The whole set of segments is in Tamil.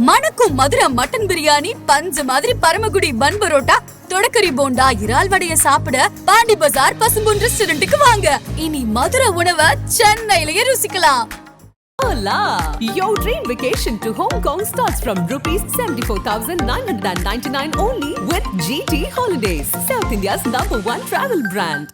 மணக்கும் மதுரை மட்டன் பிரியாணி பஞ்சு மாதிரி பரமக்குடி பன் பரோட்டா தொடக்கரி போண்டா இறால் வடைய சாப்பிட பாண்டி பஜார் பசும்பொன் ரெஸ்டாரண்ட்டுக்கு வாங்க இனி மதுரை உணவை சென்னையிலேயே ருசிக்கலாம்! Your dream vacation to Hong Kong starts from rupees 74,999 only with GT Holidays, South India's number one travel brand.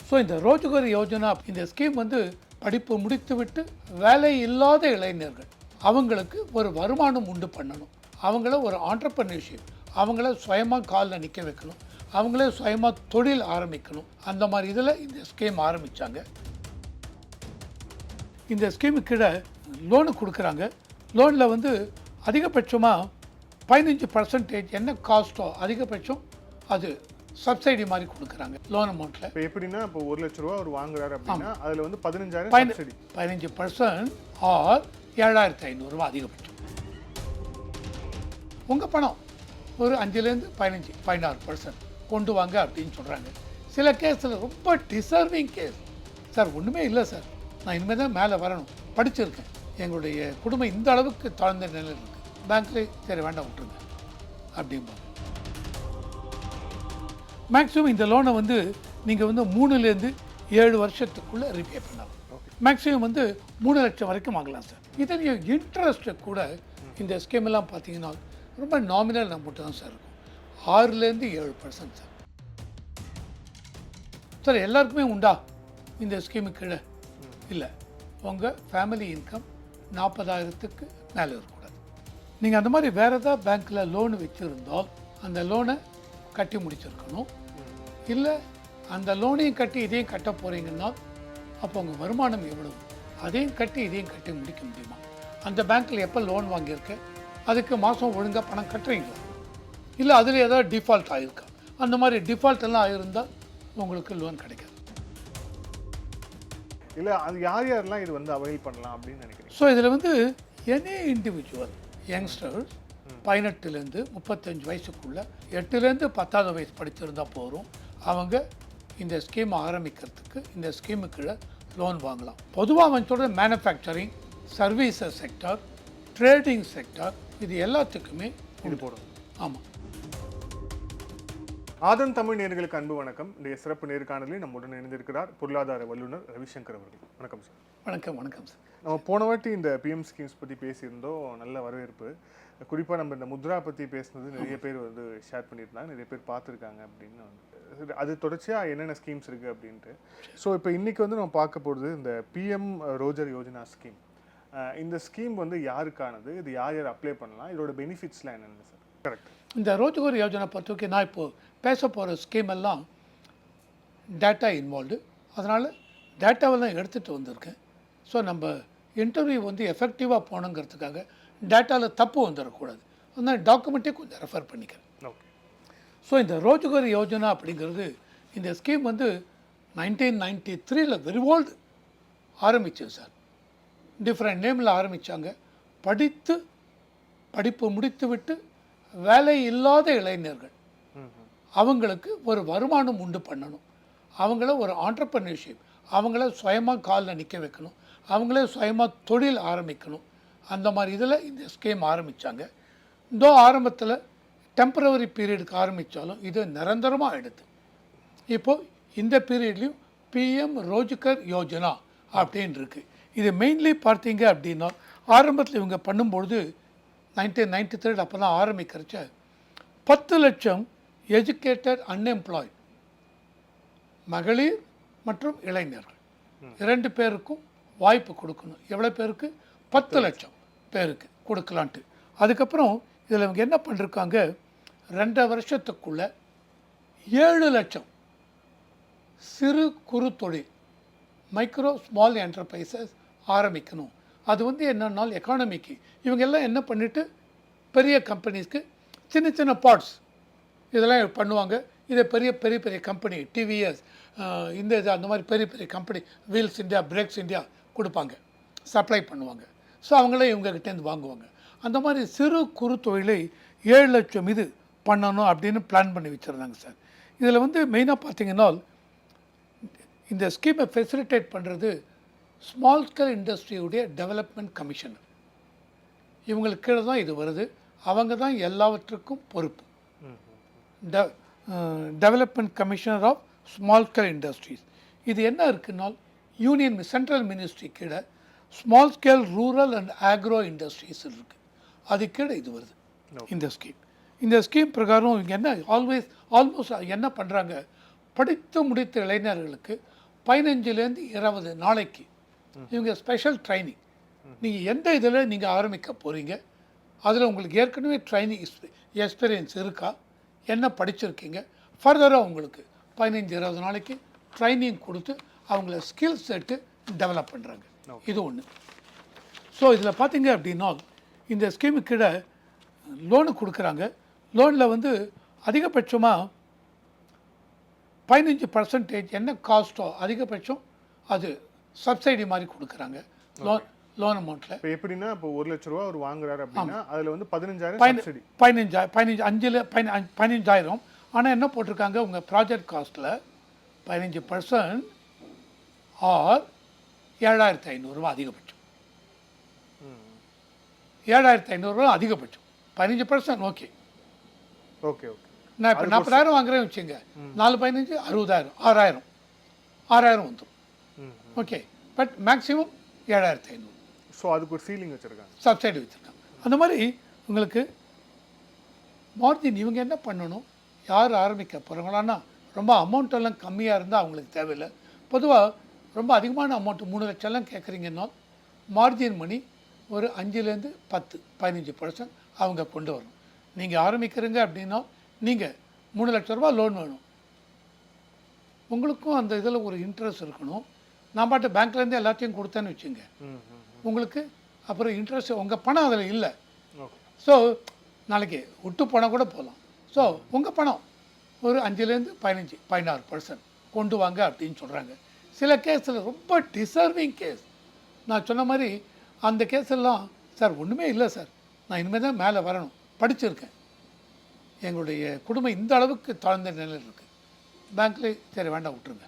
So இந்த ரோஜ்கர் யோஜனா இந்த ஸ்கீம் வந்து படிப்பு முடித்துவிட்டு வேலை இல்லாத இளைஞர்கள் அவங்களுக்கு ஒரு வருமானம் உண்டு பண்ணணும். அவங்கள ஒரு ஆண்டர்பனர்ஷிப் அவங்கள சுயமாக காலில் நிற்க வைக்கணும். அவங்களே சுயமாக தொழில் ஆரம்பிக்கணும். அந்த மாதிரி இதில் இந்த ஸ்கீம் ஆரம்பித்தாங்க இந்த ஸ்கீமு கீழே லோனு கொடுக்குறாங்க. லோனில் வந்து அதிகபட்சமாக பதினஞ்சு பர்சன்டேஜ் என்ன காஸ்ட்டோ அதிகபட்சம் அது சப்சிடி மாதிரி கொடுக்குறாங்க லோன் அமௌண்ட்டில் இப்போ எப்படின்னா இப்போ ஒரு லட்ச ரூபா அவர் வாங்குறாரு அப்படின்னா அதுல வந்து பதினஞ்சாயிரம் பதினஞ்சு பர்சன்ட் ஆர் ஏழாயிரத்தி ஐநூறுரூவா அதிகபட்சம் உங்கள் பணம் ஒரு அஞ்சுலேருந்து பதினஞ்சு பதினாறு பர்சன்ட் கொண்டு வாங்க அப்படின்னு சொல்கிறாங்க சில கேஸில் ரொம்ப டிசர்விங் கேஸ் சார் ஒன்றுமே இல்லை சார் நான் இனிமேல் தான் மேலே வரணும். படிச்சிருக்கேன். எங்களுடைய குடும்பம் இந்த அளவுக்கு தாழ்ந்த நிலையில் இருக்குது பேங்க்லேயே சரி வேண்டாம் விட்டுருங்க. அப்படிம்பாங்க. மேக்ஸிமம் இந்த லோனை வந்து நீங்கள் வந்து மூணுலேருந்து ஏழு வருஷத்துக்குள்ளே ரிப்பே பண்ணலாம். மேக்ஸிமம் வந்து மூணு லட்சம் வரைக்கும் வாங்கலாம் சார் இதனுடைய இன்ட்ரெஸ்ட்டு கூட இந்த ஸ்கீம் பார்த்தீங்கன்னா ரொம்ப நாமினல் அமௌண்ட்டு தான் சார் இருக்கும். ஆறுலேருந்து ஏழு பர்சன்ட் சார் சார் எல்லாருக்குமே உண்டா இந்த ஸ்கீமு கீழே? இல்லை. உங்கள் ஃபேமிலி இன்கம் நாற்பதாயிரத்துக்கு மேலே இருக்கக்கூடாது. நீங்கள் அந்த மாதிரி வேறு ஏதாவது பேங்க்கில் லோன் வச்சுருந்தால் அந்த லோனை கட்டி முடிச்சிருக்கணும். இல்லை அந்த லோனையும் கட்டி இதையும் கட்ட போகிறீங்கன்னா அப்போ உங்கள் வருமானம் எவ்வளவு? அதையும் கட்டி இதையும் கட்டி முடிக்க முடியுமா? அந்த பேங்க்கில் எப்போ லோன் வாங்கியிருக்க? அதுக்கு மாதம் ஒழுங்காக பணம் கட்டுறீங்களா? இல்லை அதில் ஏதாவது டிஃபால்ட் ஆகிருக்கா அந்த மாதிரி டிஃபால்ட் எல்லாம் ஆகிருந்தால் உங்களுக்கு லோன் கிடைக்காது. இல்ல அது யார் யாரெல்லாம் இது வந்து அவைல் பண்ணலாம் அப்படின்னு நினைக்கிறீங்க? ஸோ இதில் வந்து எனி இண்டிவிஜுவல் யங்ஸ்டர்ஸ் பதினெட்டுலேருந்து முப்பத்தஞ்சு வயசுக்குள்ள எட்டுலேருந்து பத்தாவது வயசு படிச்சிருந்தா போதும். அவங்க இந்த ஸ்கீம் ஆரம்பிக்கிறதுக்கு இந்த ஸ்கீமு கீழே லோன் வாங்கலாம். பொதுவாக அவன் சொல்கிற manufacturing services sector trading sector இது எல்லாத்துக்குமே இது போடும் ஆமாம் ஆதன் தமிழ் நேயர்களுக்கு அன்பு வணக்கம். இன்றைய சிறப்பு நேர்காணலில் நம்முடன் இணைந்திருக்கிறார் பொருளாதார வல்லுநர் ரவிசங்கர் அவர்கள். வணக்கம் சார். வணக்கம் வணக்கம் சார். நம்ம போன வாட்டி இந்த பிஎம் ஸ்கீம்ஸ் பற்றி பேசியிருந்தோம். நல்ல வரவேற்பு. குறிப்பாக நம்ம இந்த முத்ரா பற்றி பேசுனது நிறைய பேர் வந்து ஷேர் பண்ணியிருந்தாங்க. நிறைய பேர் பார்த்துருக்காங்க அப்படின்னு அது தொடர்ச்சியாக என்னென்ன ஸ்கீம்ஸ் இருக்குது அப்படின்ட்டு. ஸோ இப்போ இன்றைக்கி வந்து நம்ம பார்க்க போகிறது இந்த பிஎம் ரோஜர் யோஜனா ஸ்கீம் இந்த ஸ்கீம் வந்து யாருக்கானது? இது யார் யார் அப்ளை பண்ணலாம்? இதோட பெனிஃபிட்ஸ்லாம் என்னென்ன சார் கரெக்ட் இந்த ரோஜ்கர் யோஜனா பொறுத்த வரைக்கும் நான் இப்போது பேச போகிற ஸ்கீம் எல்லாம் டேட்டா இன்வால்வ்டு அதனால் டேட்டாவெல்லாம் எடுத்துகிட்டு வந்திருக்கேன். ஸோ நம்ம இன்டர்வியூ வந்து எஃபெக்டிவாக போகணுங்கிறதுக்காக டேட்டாவில் தப்பு வந்துடக்கூடாது அதனால் டாக்குமெண்ட்டே கொஞ்சம் ரெஃபர் பண்ணிக்கிறேன். ஸோ இந்த ரோஜ்கர் யோஜனா அப்படிங்கிறது இந்த ஸ்கீம் வந்து நைன்டீன் நைன்டி த்ரீல வெரி ஓல்டு ஆரம்பித்தது சார் டிஃப்ரெண்ட் நேமில் ஆரம்பித்தாங்க படித்து படிப்பு முடித்துவிட்டு வேலை இல்லாத இளைஞர்கள். அவங்களுக்கு ஒரு வருமானம் உண்டு பண்ணணும். அவங்கள ஒரு ஆண்டர்பிரினர்ஷிப் அவங்கள சுயமாக காலில் நிற்க வைக்கணும். அவங்களே சுயமாக தொழில் ஆரம்பிக்கணும். அந்த மாதிரி இதில் இந்த ஸ்கீம் ஆரம்பித்தாங்க இதோ ஆரம்பத்தில் டெம்பரவரி பீரியடுக்கு ஆரம்பித்தாலும் இது நிரந்தரமாக எடுத்து. இப்போ இந்த பீரியட்லேயும் பிஎம் ரோஜ்கர் யோஜனா அப்படின்னு இருக்கு. இது மெயின்லி பார்த்தீங்க அப்படின்னா ஆரம்பத்தில் இவங்க பண்ணும்பொழுது நைன்டீன் நைன்டி த்ரீ அப்போ தான் ஆரம்பிக்கிறச்ச பத்து லட்சம் எஜுகேட்டட் அன்எம்ப்ளாய்ட் மகளிர் மற்றும் இளைஞர்கள். இரண்டு பேருக்கும் வாய்ப்பு கொடுக்கணும். எவ்வளோ பேருக்கு? பத்து லட்சம் பேருக்கு கொடுக்கலான்ட்டு. அதுக்கப்புறம் இதில் இவங்க என்ன பண்ணிருக்காங்க? ரெண்டரை வருஷத்துக்குள்ள ஏழு லட்சம் சிறு குறு தொழில் மைக்ரோ ஸ்மால் என்டர்பிரைசஸ் ஆரம்பிக்கணும். அது வந்து என்னன்னாலும் எக்கானமிக்கு இவங்க எல்லாம் என்ன பண்ணிட்டு பெரிய கம்பெனிஸ்க்கு சின்ன சின்ன பார்ட்ஸ் இதெல்லாம் பண்ணுவாங்க. இதை பெரிய பெரிய பெரிய கம்பெனி டிவிஎஸ் இந்த இது அந்த மாதிரி பெரிய பெரிய company wheels India brakes India கொடுப்பாங்க. சப்ளை பண்ணுவாங்க. ஸோ அவங்களே இவங்ககிட்டேருந்து வாங்குவாங்க. அந்த மாதிரி சிறு குறு தொழிலை ஏழு லட்சம் இது பண்ணணும் அப்படின்னு பிளான் பண்ணி வச்சுருந்தாங்க சார். இதில் வந்து மெயினாக பார்த்தீங்கன்னா இந்த ஸ்கீமை ஃபெசிலிட்டேட் பண்ணுறது ஸ்மால் ஸ்கேல் இண்டஸ்ட்ரியுடைய டெவலப்மெண்ட் கமிஷனர் இவங்களுக்கு கீழே தான் இது வருது. அவங்க தான் எல்லாவற்றுக்கும் பொறுப்பு. Development commissioner of small scale industries இது என்ன இருக்குன்னால் யூனியன் சென்ட்ரல் மினிஸ்ட்ரி கீழே small scale rural and agro industries இருக்குது அது கீழே இது வருது. இந்த ஸ்கீம் இந்த ஸ்கீம் பிரகாரம் இவங்க என்ன ஆல்வேஸ் ஆல்மோஸ்ட் என்ன பண்ணுறாங்க படித்து முடித்த இளைஞர்களுக்கு பதினஞ்சுலேருந்து இருபது நாளைக்கு இவங்க ஸ்பெஷல் ட்ரைனிங் நீங்கள் எந்த இதில் நீங்கள் ஆரம்பிக்க போகிறீங்க அதில் உங்களுக்கு ஏற்கனவே ட்ரைனிங் எக்ஸ்பீரியன்ஸ் இருக்கா? என்ன படிச்சிருக்கீங்க? ஃபர்தராக உங்களுக்கு பதினஞ்சு இருபது நாளைக்கு ட்ரைனிங் கொடுத்து அவங்கள ஸ்கில் செட்டு டெவலப் பண்ணுறாங்க இது ஒன்று ஸோ இதில் பார்த்தீங்க அப்படின்னா இந்த ஸ்கீமு கீழே லோனு கொடுக்குறாங்க. லோனில் வந்து அதிகபட்சமாக பதினஞ்சு பர்சன்டேஜ் என்ன காஸ்ட்டோ அதிகபட்சம் அது சப்சிடி மாதிரி கொடுக்குறாங்க. லோன் லோன் அமௌண்ட்டில் இப்போ எப்படின்னா இப்போ ஒரு லட்ச ரூபா அவர் வாங்குறாரு அப்படின்னா அதுல வந்து பதினஞ்சாயிரம் பதின சப்சிடி பதினஞ்சா பதினஞ்சு அஞ்சில் பதின பதினஞ்சாயிரம். ஆனால் என்ன போட்டிருக்காங்க உங்கள் ப்ராஜெக்ட் காஸ்ட்டில் பதினஞ்சு பர்சன்ட் ஆர் ஏழாயிரத்தி ஐநூறுரூவா அதிகபட்சம். ஏழாயிரத்தி ஐநூறுரூவா அதிகபட்சம். பதினஞ்சு பர்சன்ட் ஓகே ஓகே ஓகே நான் இப்போ நாற்பதாயிரம் வாங்குறேன்னு வச்சுங்க நாலு பதினஞ்சு அறுபதாயிரம் ஆறாயிரம். ஆறாயிரம் வந்துடும் ஓகே பட் மேக்ஸிமம் ஏழாயிரத்தி ஐநூறு. ஸோ அதுக்கு ஒரு சீலிங் வச்சிருக்காங்க. சப்சைடு வச்சுருக்காங்க. அந்த மாதிரி உங்களுக்கு மார்ஜின் இவங்க என்ன பண்ணணும்? யார் ஆரம்பிக்க போகிறாங்களான்னா ரொம்ப அமௌண்ட் எல்லாம் கம்மியாக இருந்தால் அவங்களுக்கு தேவையில்லை. பொதுவாக ரொம்ப அதிகமான அமௌண்ட் மூணு லட்சம்லாம் கேட்குறீங்கன்னா மார்ஜின் மணி ஒரு அஞ்சுலேருந்து பத்து பதினஞ்சு பர்சன்ட் அவங்க கொண்டு வரணும். நீங்கள் ஆரம்பிக்கிறீங்க அப்படின்னா நீங்கள் மூணு லட்ச ரூபா லோன் வேணும். உங்களுக்கும் அந்த இதில் ஒரு இன்ட்ரெஸ்ட் இருக்கணும். நான் பாட்டு பேங்க்லேருந்து எல்லாத்தையும் கொடுத்தேன்னு வச்சுங்க. உங்களுக்கு அப்புறம் இன்ட்ரெஸ்ட் உங்கள் பணம் அதில் இல்லை. ஸோ நாளைக்கு விட்டு பணம் கூட போகலாம். ஸோ உங்கள் பணம் ஒரு அஞ்சுலேருந்து பதினஞ்சு பதினாறு பர்சன்ட் கொண்டு வாங்க அப்படின்னு சொல்கிறாங்க சில கேஸில் ரொம்ப டிசர்விங் கேஸ் நான் சொன்ன மாதிரி அந்த கேஸ் எல்லாம் சார் ஒன்றுமே இல்லை சார். நான் இனிமேல் தான் மேலே வரணும். படிச்சிருக்கேன். எங்களுடைய குடும்பம் இந்த அளவுக்கு தாழ்ந்த நிலையில் இருக்குது பேங்க்லேயே சரி வேண்டாம் விட்டுருங்க.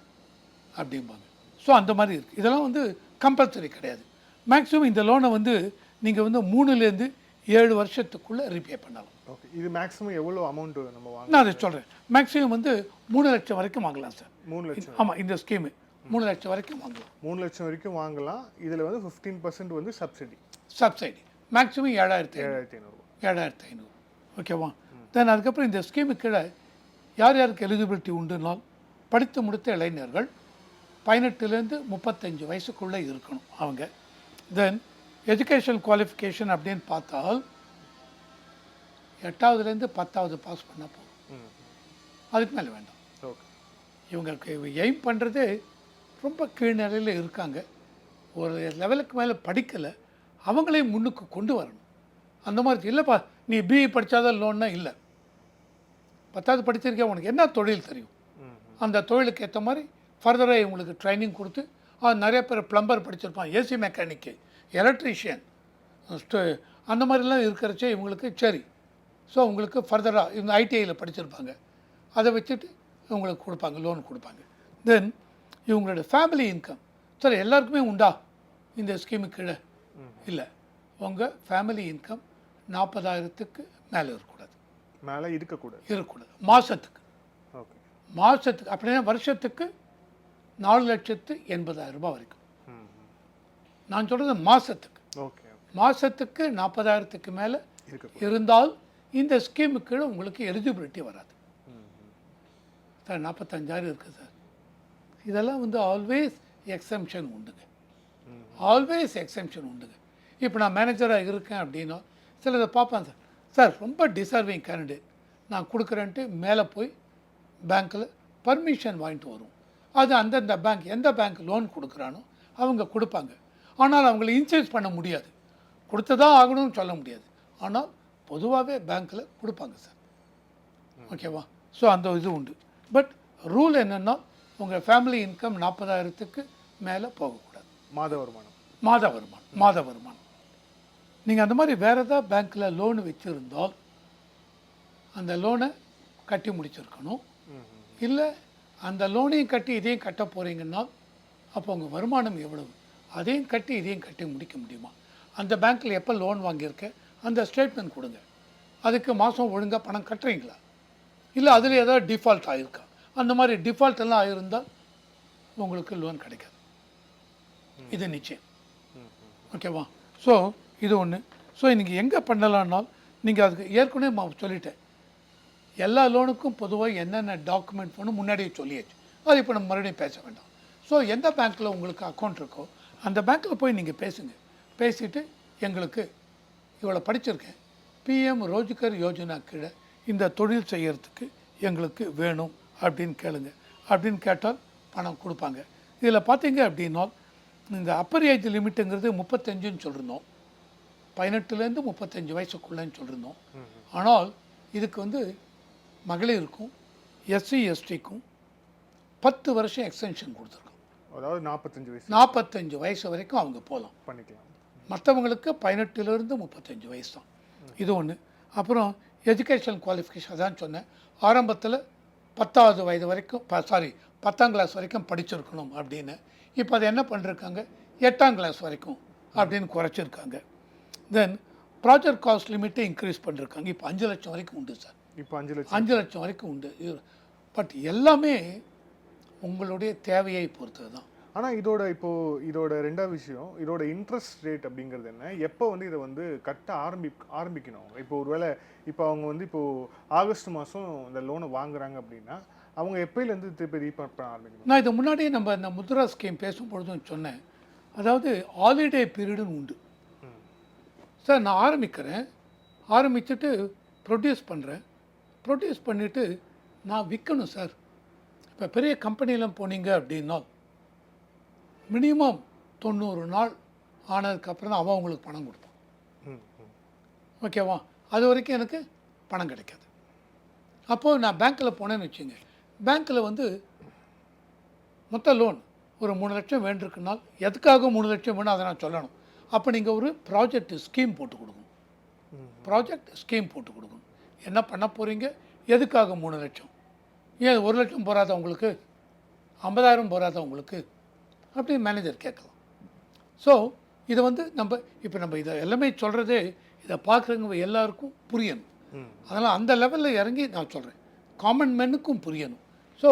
அப்படிம்பாங்க. ஸோ அந்த மாதிரி இருக்குது இதெல்லாம் வந்து கம்பல்சரி கிடையாது. மேக்ஸிமம் இந்த லோனை வந்து நீங்கள் வந்து மூணுலேருந்து ஏழு வருஷத்துக்குள்ளே ரீபே பண்ணலாம். ஓகே இது மேக்ஸிமம் எவ்வளோ அமௌண்ட் நம்ம வாங்க நான் அதை சொல்கிறேன் மேக்ஸிமம் வந்து மூணு லட்சம் வரைக்கும் வாங்கலாம் சார். மூணு லட்சம். ஆமாம் இந்த ஸ்கீமு மூணு லட்சம் வரைக்கும் வாங்கலாம். மூணு லட்சம் வரைக்கும் வாங்கலாம். இதில் வந்து ஃபிஃப்டீன் பர்சன்ட் வந்து சப்சிடி சப்சைடி மேக்ஸிமம் ஏழாயிரத்தி ஏழாயிரத்தி ஐநூறுரூவா ஏழாயிரத்தி ஐநூறு. ஓகேவா தென் அதுக்கப்புறம் இந்த ஸ்கீமு கீழே யார் யாருக்கு எலிஜிபிலிட்டி உண்டுனால் படித்து முடித்த இளைஞர்கள் பதினெட்டுலேருந்து முப்பத்தஞ்சு வயசுக்குள்ளே இருக்கணும் அவங்க. தென் எஜுகேஷன் குவாலிஃபிகேஷன் அப்படின்னு பார்த்தால் எட்டாவதுலேருந்து பத்தாவது பாஸ் பண்ணால் போதும். அதுக்கு மேலே வேண்டாம். ஓகே. இவங்களுக்கு எய்ம் பண்ணுறதே ரொம்ப கீழ்நிலையில் இருக்காங்க. ஒரு லெவலுக்கு மேலே படிக்கலை. அவங்களையும் முன்னுக்கு கொண்டு வரணும். அந்த மாதிரி இல்லைப்பா நீ பிஇ படித்தாதான் லோன்னா இல்லை. பத்தாவது படிச்சிருக்கேன் உனக்கு என்ன தொழில் தெரியும்? அந்த தொழிலுக்கு ஏற்ற மாதிரி ஃபர்தராக இவங்களுக்கு ட்ரைனிங் கொடுத்து நிறைய பேர் ப்ளம்பர் படிச்சிருப்பான். ஏசி மெக்கானிக்கு எலக்ட்ரீஷியன் அந்த மாதிரிலாம் இருக்கிறச்சே இவங்களுக்கு சரி. ஸோ உங்களுக்கு ஃபர்தராக இவங்க ஐடிஐயில் படிச்சிருப்பாங்க. அதை வச்சுட்டு இவங்களுக்கு கொடுப்பாங்க லோன் கொடுப்பாங்க. தென் இவங்களோட ஃபேமிலி இன்கம் சரி எல்லாருக்குமே உண்டா? இந்த ஸ்கீமு கீழே. இல்லை. உங்கள் ஃபேமிலி இன்கம் நாற்பதாயிரத்துக்கு மேலே இருக்கக்கூடாது. மேலே இருக்கக்கூடாது. இருக்கக்கூடாது. மாதத்துக்கு ஓகே. மாதத்துக்கு அப்படின்னா வருஷத்துக்கு நாலு லட்சத்து எண்பதாயிரம் ரூபாய் வரைக்கும். நான் சொல்கிறது மாதத்துக்கு ஓகே மாதத்துக்கு நாற்பதாயிரத்துக்கு மேலே இருந்தால் இந்த ஸ்கீமு கீழே உங்களுக்கு எலிஜிபிலிட்டி வராது. சார் நாற்பத்தஞ்சாயிரம் இருக்குது சார். இதெல்லாம் வந்து ஆல்வேஸ் எக்ஸம்ஷன் உண்டுங்க. ஆல்வேஸ் எக்ஸம்ஷன் உண்டுங்க. இப்போ நான் மேனேஜராக இருக்கேன் அப்படின்னா சிலதை பார்ப்பேன் சார் சார் ரொம்ப டிசர்விங் கேண்டிடேட் நான் கொடுக்குறேன்ட்டு மேலே போய் பேங்க்கில் பர்மிஷன் வாங்கிட்டு வரும். அது அந்தந்த பேங்க் எந்த பேங்க் லோன் கொடுக்குறானோ அவங்க கொடுப்பாங்க. ஆனால் அவங்கள இன்சூரன்ஸ் பண்ண முடியாது. கொடுத்ததான் ஆகணும்னு சொல்ல முடியாது. ஆனால் பொதுவாகவே பேங்க்கில் கொடுப்பாங்க சார். ஓகேவா? ஸோ அந்த இது உண்டு. பட் ரூல் என்னென்னா உங்கள் ஃபேமிலி இன்கம் நாற்பதாயிரத்துக்கு மேலே போகக்கூடாது. மாத வருமானம். மாத வருமானம் மாத வருமானம். நீங்கள் அந்த மாதிரி வேறு ஏதாவது பேங்க்கில் லோன் வச்சுருந்தால் அந்த லோனை கட்டி முடிச்சிருக்கணும். இல்லை அந்த லோனையும் கட்டி இதையும் கட்ட போகிறீங்கன்னா அப்போ உங்கள் வருமானம் எவ்வளவு? அதையும் கட்டி இதையும் கட்டி முடிக்க முடியுமா? அந்த பேங்க்கில் எப்போ லோன் வாங்கியிருக்க? அந்த ஸ்டேட்மெண்ட் கொடுங்க. அதுக்கு மாதம் ஒழுங்காக பணம் கட்டுறீங்களா? இல்லை அதில் ஏதாவது டிஃபால்ட் ஆகிருக்கா அந்த மாதிரி டிஃபால்ட் எல்லாம் ஆகியிருந்தால் உங்களுக்கு லோன் கிடைக்காது. இது நிச்சயம். ஓகேவா ஸோ இது ஒன்று ஸோ இன்றைக்கி எங்கே பண்ணலாம்னால் நீங்கள் அதுக்கு ஏற்கனவே நான் சொல்லிட்டேன். எல்லா லோனுக்கும் பொதுவாக என்னென்ன டாக்குமெண்ட் வேணும் முன்னாடியே சொல்லியாச்சு. அது இப்போ நம்ம மறுபடியும் பேச வேண்டாம். ஸோ எந்த பேங்க்கில் உங்களுக்கு அக்கௌண்ட் இருக்கோ அந்த பேங்க்கில் போய் நீங்கள் பேசுங்க. பேசிவிட்டு எங்களுக்கு இவ்வளோ படிச்சிருக்கேன். பிஎம் ரோஜ்கர் யோஜனா கீழே இந்த தொழில் செய்கிறதுக்கு எங்களுக்கு வேணும். அப்படின்னு கேளுங்க. அப்படின்னு கேட்டால் பணம் கொடுப்பாங்க. இதில் பார்த்தீங்க அப்படின்னா இந்த அப்பர் ஏஜ் லிமிட்டுங்கிறது முப்பத்தஞ்சுன்னு சொல்லியிருந்தோம் பதினெட்டுலேருந்து முப்பத்தஞ்சு வயசுக்குள்ளேன்னு சொல்லியிருந்தோம் ஆனால் இதுக்கு வந்து மகளிருக்கும் எஸ்சி எஸ்டிக்கும் பத்து வருஷம் எக்ஸ்டென்ஷன் கொடுத்துருக்கோம். அதாவது நாற்பத்தஞ்சு வயசு. நாற்பத்தஞ்சு வயசு வரைக்கும் அவங்க போகலாம். பண்ணிக்கலாம். மற்றவங்களுக்கு பதினெட்டுலேருந்து முப்பத்தஞ்சு வயசு தான் இது ஒன்று அப்புறம் எஜுகேஷன் குவாலிஃபிகேஷன் அதான் சொன்னேன். ஆரம்பத்தில் பத்தாவது வயது வரைக்கும் சாரி பத்தாம் கிளாஸ் வரைக்கும் படிச்சிருக்கணும் அப்படின்னு. இப்போ அதை என்ன பண்ணிருக்காங்க? எட்டாம் கிளாஸ் வரைக்கும் அப்படின்னு குறைச்சிருக்காங்க. தென் ப்ராஜெக்ட் காஸ்ட் லிமிட்டை இன்க்ரீஸ் பண்ணிருக்காங்க. இப்போ அஞ்சு லட்சம் வரைக்கும் உண்டு சார் இப்போ அஞ்சு லட்சம். அஞ்சு லட்சம் வரைக்கும் உண்டு. பட் எல்லாமே உங்களுடைய தேவையை பொறுத்தது தான். ஆனால் இதோட இப்போ இதோட ரெண்டாவது விஷயம் இதோட இன்ட்ரெஸ்ட் ரேட் அப்படிங்கிறது என்ன? எப்போ வந்து இதை வந்து கட்ட ஆரம்பி ஆரம்பிக்கணும்? இப்போ ஒருவேளை இப்போ அவங்க வந்து இப்போ ஆகஸ்ட் மாதம் இந்த லோனை வாங்குறாங்க அப்படின்னா அவங்க எப்பயிலேருந்து திருப்பி ரீபே பண்ண ஆரம்பிக்கணும்? நான் இதை முன்னாடியே நம்ம இந்த முத்ரா ஸ்கீம் பேசும்பொழுதும் சொன்னேன். அதாவது ஹாலிடே பீரியடுன்னு உண்டு. சார் நான் ஆரம்பிக்கிறேன். ஆரம்பிச்சுட்டு ப்ரொடியூஸ் பண்ணுறேன் ப்ரொடியூஸ் பண்ணிவிட்டு நான் விற்கணும் சார். இப்போ பெரிய கம்பெனிலாம் போனீங்க அப்படின்னா மினிமம் தொண்ணூறு நாள் ஆனதுக்கப்புறம் தான் அவன் உங்களுக்கு பணம் கொடுப்பான். ஓகேவா? அது வரைக்கும் எனக்கு பணம் கிடைக்காது. அப்போது நான் பேங்க்கில் போனேன்னு வச்சுங்க. பேங்க்கில் வந்து மொத்த லோன் ஒரு மூணு லட்சம் வேண்டிருக்குனால் எதுக்காக மூணு லட்சம் வேணும்? அதை நான் சொல்லணும். அப்போ நீங்கள் ஒரு ப்ராஜெக்ட் ஸ்கீம் போட்டு கொடுக்கணும். ப்ராஜெக்ட் ஸ்கீம் போட்டு கொடுக்கணும். என்ன பண்ண போகிறீங்க எதுக்காக மூணு லட்சம்? ஏன் ஒரு லட்சம் போகாத உங்களுக்கு? ஐம்பதாயிரம் போகாத உங்களுக்கு? அப்படின்னு மேனேஜர் கேட்கலாம். ஸோ இதை வந்து நம்ம இப்போ நம்ம இதை எல்லாமே சொல்கிறதே இதை பார்க்குறவங்க எல்லாருக்கும் புரியணும். அதனால் அந்த லெவலில் இறங்கி நான் சொல்கிறேன் காமன் மேனுக்கும் புரியணும். ஸோ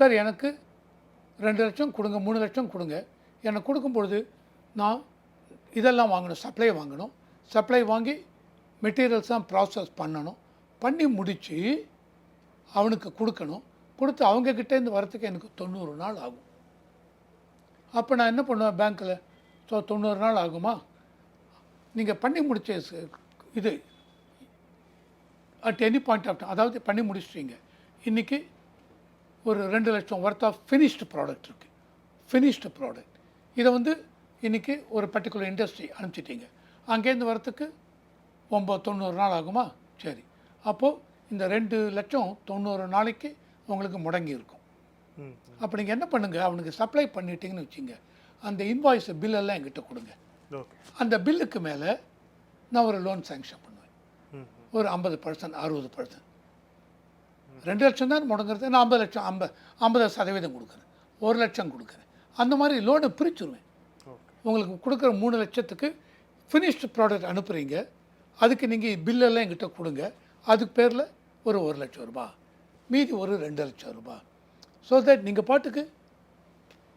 சார் எனக்கு ரெண்டு லட்சம் கொடுங்க மூணு லட்சம் கொடுங்க. எனக்கு கொடுக்கும் பொழுது நான் இதெல்லாம் வாங்கணும் சப்ளை வாங்கணும். சப்ளை வாங்கி மெட்டீரியல்ஸ்லாம் ப்ராசஸ் பண்ணணும். பண்ணி முடித்து அவனுக்கு கொடுக்கணும். கொடுத்து அவங்கக்கிட்டேருந்து வரத்துக்கு எனக்கு தொண்ணூறு நாள் ஆகும். அப்போ நான் என்ன பண்ணுவேன் பேங்க்கில் ஸோ தொண்ணூறு நாள் ஆகுமா? நீங்கள் பண்ணி முடிச்ச இது அட் எனி பாயிண்ட் ஆஃப் அதாவது பண்ணி முடிச்சிட்டீங்க. இன்றைக்கி ஒரு ரெண்டு லட்சம் ஒர்த் ஆஃப் ஃபினிஷ்டு ப்ராடக்ட் இருக்குது ஃபினிஷ்டு ப்ராடக்ட் இதை வந்து இன்றைக்கி ஒரு பர்டிகுலர் இண்டஸ்ட்ரி அனுப்பிச்சிட்டீங்க. அங்கேருந்து வரத்துக்கு ஒம்பது தொண்ணூறு நாள் ஆகுமா? சரி. அப்போது இந்த ரெண்டு லட்சம் தொண்ணூறு நாளைக்கு உங்களுக்கு முடங்கி இருக்கும். அப்போ நீங்கள் என்ன பண்ணுங்கள் அவனுக்கு சப்ளை பண்ணிட்டீங்கன்னு வச்சுங்க. அந்த இன்வாய்ஸ் பில்லெல்லாம் என்கிட்ட கொடுங்க. அந்த பில்லுக்கு மேலே நான் ஒரு லோன் சேங்ஷன் பண்ணுவேன். ஒரு ஐம்பது பர்சன்ட் அறுபது பர்சன்ட் ரெண்டு லட்சம் தான் முடங்குறது. நான் ஐம்பது லட்சம் ஐம்பது ஐம்பது சதவீதம் கொடுக்குறேன். ஒரு லட்சம் கொடுக்குறேன். அந்த மாதிரி லோனை பிரிச்சுருவேன். உங்களுக்கு கொடுக்குற மூணு லட்சத்துக்கு ஃபினிஷ்டு ப்ராடக்ட் அனுப்புகிறீங்க அதுக்கு நீங்கள் பில்லெல்லாம் என்கிட்ட கொடுங்க. அதுக்கு பேரில் ஒரு ஒரு லட்சம் ரூபாய் மீதி ஒரு ரெண்டு லட்சம் ரூபாய். ஸோ தட் நீங்கள் பாட்டுக்கு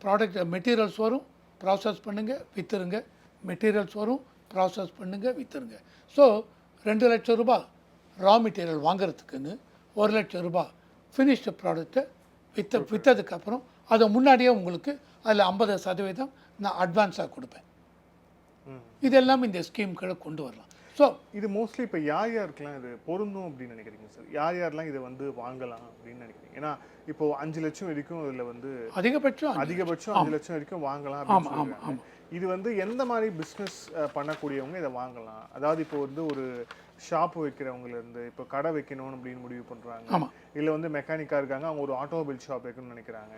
ப்ராடக்ட் மெட்டீரியல்ஸ் வரும் ப்ராசஸ் பண்ணுங்கள் விற்றுருங்க மெட்டீரியல்ஸ் வரும் ப்ராசஸ் பண்ணுங்கள் விற்றுருங்க ஸோ ரெண்டு லட்சம் ரூபாய் ரா மெட்டீரியல் வாங்குறதுக்குன்னு ஒரு லட்சம் ரூபாய் ஃபினிஷ்டு ப்ராடக்ட்டை விற்ற விற்றதுக்கப்புறம் அதை முன்னாடியே உங்களுக்கு அதில் ஐம்பது சதவீதம் நான் அட்வான்ஸாக கொடுப்பேன். இதெல்லாம் இந்த ஸ்கீம் கீழே கொண்டு வரலாம். ஸோ இது மோஸ்ட்லி இப்போ யார் யாருக்கெல்லாம் இது பொருந்தும் அப்படின்னு நினைக்கிறீங்க சார் யார் யாரெல்லாம் இதை வந்து வாங்கலாம் அப்படின்னு நினைக்கிறீங்க? ஏன்னா இப்போ அஞ்சு லட்சம் வரைக்கும் இதில் வந்து அதிகபட்சம் அதிகபட்சம் அஞ்சு லட்சம் வரைக்கும் வாங்கலாம் அப்படின்னு சொல்றாங்க. இது வந்து எந்த மாதிரி பிஸ்னஸ் பண்ணக்கூடியவங்க இதை வாங்கலாம்? அதாவது இப்போ வந்து ஒரு ஷாப் வைக்கிறவங்கல இருந்து இப்போ கடை வைக்கணும் அப்படின்னு முடிவு பண்றாங்க. ஆமா. இல்ல வந்து மெக்கானிக்கா இருக்காங்க அவங்க ஒரு ஆட்டோமொபைல் ஷாப் வைக்கணும்னு நினைக்கிறாங்க.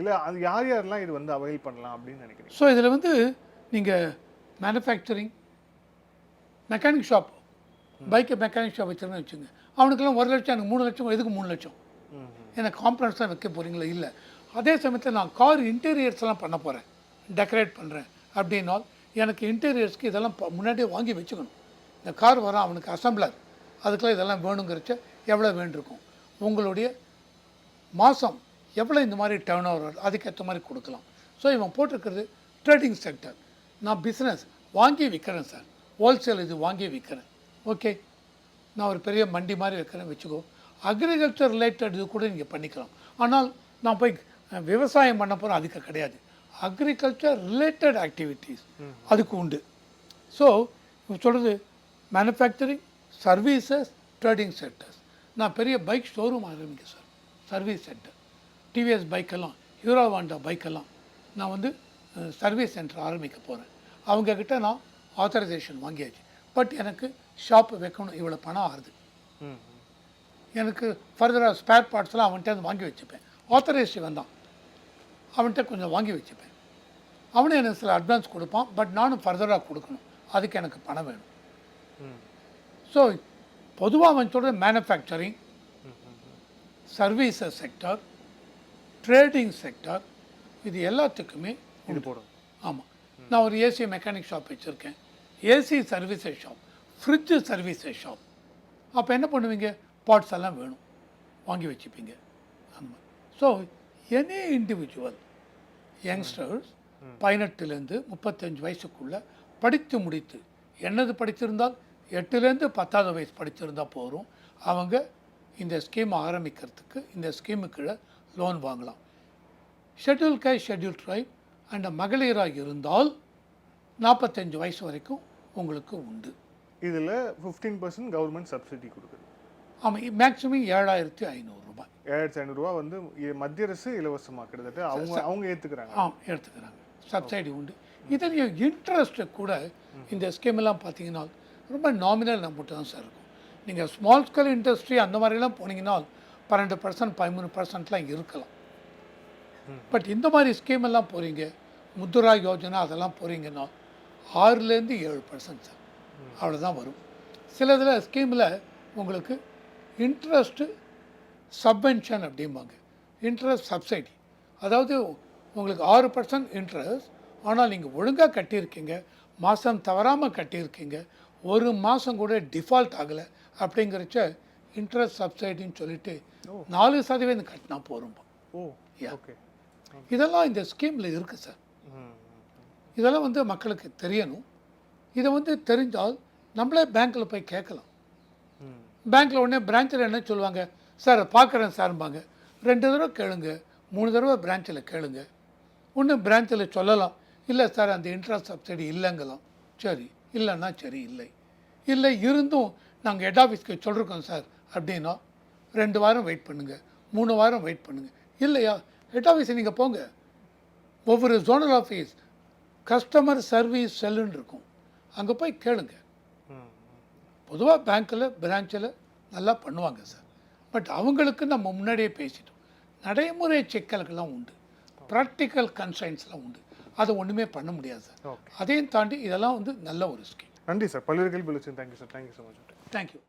இல்ல அது யார் யாரெல்லாம் இது வந்து அவைல் பண்ணலாம் அப்படின்னு நினைக்கிறீங்க? ஸோ இதில் வந்து நீங்கள் மேனுஃபேக்சரிங் மெக்கானிக் ஷாப் பைக்கை மெக்கானிக் ஷாப் வச்சுருன்னு வச்சுங்க. அவனுக்கெல்லாம் ஒரு லட்சம் எனக்கு மூணு லட்சம் எதுக்கு மூணு லட்சம்? எனக்கு காம்பனன்ஸ் தான் வைக்க போகிறீங்களா இல்லை. அதே சமயத்தில் நான் கார் இன்டீரியர்ஸ்லாம் பண்ண போகிறேன் டெக்கரேட் பண்ணுறேன் அப்படின்னால் எனக்கு இன்டீரியர்ஸ்க்கு இதெல்லாம் முன்னாடியே வாங்கி வச்சுக்கணும். இந்த கார் வரான் அவனுக்கு அசம்பிளர் அதுக்கெல்லாம் இதெல்லாம் வேணுங்கிறச்ச எவ்வளோ வேண்டியிருக்கும்? உங்களுடைய மாதம் எவ்வளோ இந்த மாதிரி டேர்ன் ஓவர் அதுக்கேற்ற மாதிரி கொடுக்கலாம். ஸோ இவன் போட்டிருக்கிறது ட்ரேடிங் செக்டர் நான் பிஸ்னஸ் வாங்கி விற்கிறேன் சார். ஹோல்சேல் இது வாங்கி விற்கிறேன் ஓகே நான் ஒரு பெரிய மண்டி மாதிரி வைக்கிறேன் வச்சுக்கோ. அக்ரிகல்ச்சர் ரிலேட்டட் இது கூட நீங்கள் பண்ணிக்கலாம். ஆனால் நான் போய் விவசாயம் பண்ண போகிறேன் அதுக்கு கிடையாது. அக்ரிகல்ச்சர் ரிலேட்டட் ஆக்டிவிட்டீஸ் அதுக்கு உண்டு. ஸோ சொல்கிறது மேனுஃபேக்சரிங் சர்வீசஸ் ட்ரேடிங் செக்டர்ஸ் நான் பெரிய பைக் ஷோரூம் ஆரம்பிக்க சார் சர்வீஸ் சென்டர் டிவிஎஸ் பைக்கெல்லாம் ஹீரோ வாண்டா பைக்கெல்லாம் நான் வந்து சர்வீஸ் சென்டர் ஆரம்பிக்க போகிறேன் அவங்கக்கிட்ட நான் ஆத்தரைசேஷன் வாங்கியாச்சு. பட் எனக்கு ஷாப் வைக்கணும் இவ்வளோ பணம் ஆகுது. எனக்கு ஃபர்தராக ஸ்பேர் பார்ட்ஸ்லாம் அவன்கிட்ட இருந்து வாங்கி வச்சுப்பேன். ஆத்தரைஸ்டு வந்தான். அவன்கிட்ட கொஞ்சம் வாங்கி வச்சுப்பேன். அவனும் எனக்கு சில அட்வான்ஸ் கொடுப்பான் பட் நானும் ஃபர்தராக கொடுக்கணும். அதுக்கு எனக்கு பணம் வேணும். ஸோ பொதுவாக அவன் சொல்கிற manufacturing services sector trading sector இது எல்லாத்துக்குமே இது போடும் ஆமாம் நான் ஒரு ஏசி மெக்கானிக் ஷாப் வச்சுருக்கேன். AC services shop fridge services shop அப்போ என்ன பண்ணுவீங்க? பார்ட்ஸ் எல்லாம் வேணும். வாங்கி வச்சுப்பீங்க. ஆமாம் ஸோ எனி இண்டிவிஜுவல் யங்ஸ்டர்ஸ் பதினெட்டுலேருந்து முப்பத்தஞ்சு வயசுக்குள்ளே படித்து முடித்து என்னது படித்திருந்தால்? எட்டுலேருந்து பத்தாவது வயசு படிச்சிருந்தா போதும். அவங்க இந்த ஸ்கீம் ஆரம்பிக்கிறதுக்கு இந்த ஸ்கீமு கீழே லோன் வாங்கலாம். ஷெட்யூல் கை ஷெட்யூல் ட்ரைப் அண்ட் மகளிராக இருந்தால் நாற்பத்தஞ்சு வயசு வரைக்கும் உங்களுக்கு உண்டு. இதில் ஃபிஃப்டீன் பர்சன்ட் கவர்மெண்ட் சப்சிடி கொடுக்குது. ஆமாம் மேக்ஸிமம் ஏழாயிரத்தி ஐநூறு ரூபாய். ஏழாயிரத்தி ஐநூறுரூவா வந்து மத்திய அரசு இலவசமாக கிட்டத்தட்ட அவங்க அவங்க ஏற்றுக்கிறாங்க ஆம் எடுத்துக்கிறாங்க சப்சிடி உண்டு. இதில் இன்ட்ரெஸ்ட்டு கூட இந்த ஸ்கீமெல்லாம் பார்த்தீங்கன்னா ரொம்ப நாமினல் அமௌண்ட்டு தான் சார் இருக்கும். நீங்கள் ஸ்மால் ஸ்கேல் இண்டஸ்ட்ரி அந்த மாதிரிலாம் போனீங்கன்னா பன்னெண்டு பர்சன்ட் பதிமூணு பர்சன்ட்லாம் இருக்கலாம். பட் இந்த மாதிரி ஸ்கீம் எல்லாம் போகிறீங்க முத்ரா யோஜனா அதெல்லாம் போகிறீங்கன்னா ஆறுலேருந்து ஏழு பர்சன்ட் சார். அவ்வளோதான் வரும். சில இதில் ஸ்கீமில் உங்களுக்கு இன்ட்ரெஸ்ட்டு சப்வென்ஷன் அப்படிம்பாங்க. இன்ட்ரெஸ்ட் சப்சிடி அதாவது உங்களுக்கு ஆறு பர்சன்ட் இன்ட்ரெஸ்ட் ஆனால் நீங்கள் ஒழுங்காக கட்டியிருக்கீங்க மாதம் தவறாமல் கட்டியிருக்கீங்க ஒரு மாதம் கூட டிஃபால்ட் ஆகலை அப்படிங்கிறச்ச இன்ட்ரெஸ்ட் சப்சிடின்னு சொல்லிட்டு நாலு சதவீதம் கட்டினா போகிறோம் ஓ. ஓகே இதெல்லாம் இந்த ஸ்கீமில் இருக்குது சார். இதெல்லாம் வந்து மக்களுக்கு தெரியணும். இதை வந்து தெரிஞ்சால் நம்மளே பேங்க்கில் போய் கேட்கலாம். பேங்க்கில் உடனே பிரான்ச்சில் என்ன சொல்லுவாங்க? சார் பார்க்குறேன் சார்பாங்க ரெண்டு தடவை கேளுங்க. மூணு தடவை பிரான்ச்சில் கேளுங்க. ஒன்று பிரான்ச்சில் சொல்லலாம். இல்லை சார் அந்த இன்ட்ரெஸ்ட் சப்சிடி இல்லைங்கலாம் சரி. இல்லைன்னா சரி இல்லை. இல்லை இருந்தும் நாங்கள் ஹெட் ஆஃபீஸ்க்கு சொல்லிருக்கோம் சார். அப்படின்னா ரெண்டு வாரம் வெயிட் பண்ணுங்கள் மூணு வாரம் வெயிட் பண்ணுங்கள் இல்லையா? ஹெட் ஆஃபீஸ் நீங்கள் போங்க. ஒவ்வொரு ஜோனல் ஆஃபீஸ் கஸ்டமர் சர்வீஸ் செல்லுன்னு இருக்கும். அங்கே போய் கேளுங்க. பொதுவாக பேங்க்கில் பிரான்ச்சில் நல்லா பண்ணுவாங்க சார் பட் அவங்களுக்கு நம்ம முன்னாடியே பேசிட்டோம். நடைமுறை சிக்கல்கள்லாம் உண்டு. ப்ராக்டிக்கல் கன்சைன்ஸ்லாம் உண்டு. அதை ஒன்றுமே பண்ண முடியாது சார் அதையும் தாண்டி இதெல்லாம் வந்து நல்ல ஒரு ஸ்கீம் நன்றி சார் பல்வேறு கேள்வி thank you sir thank you so much thank you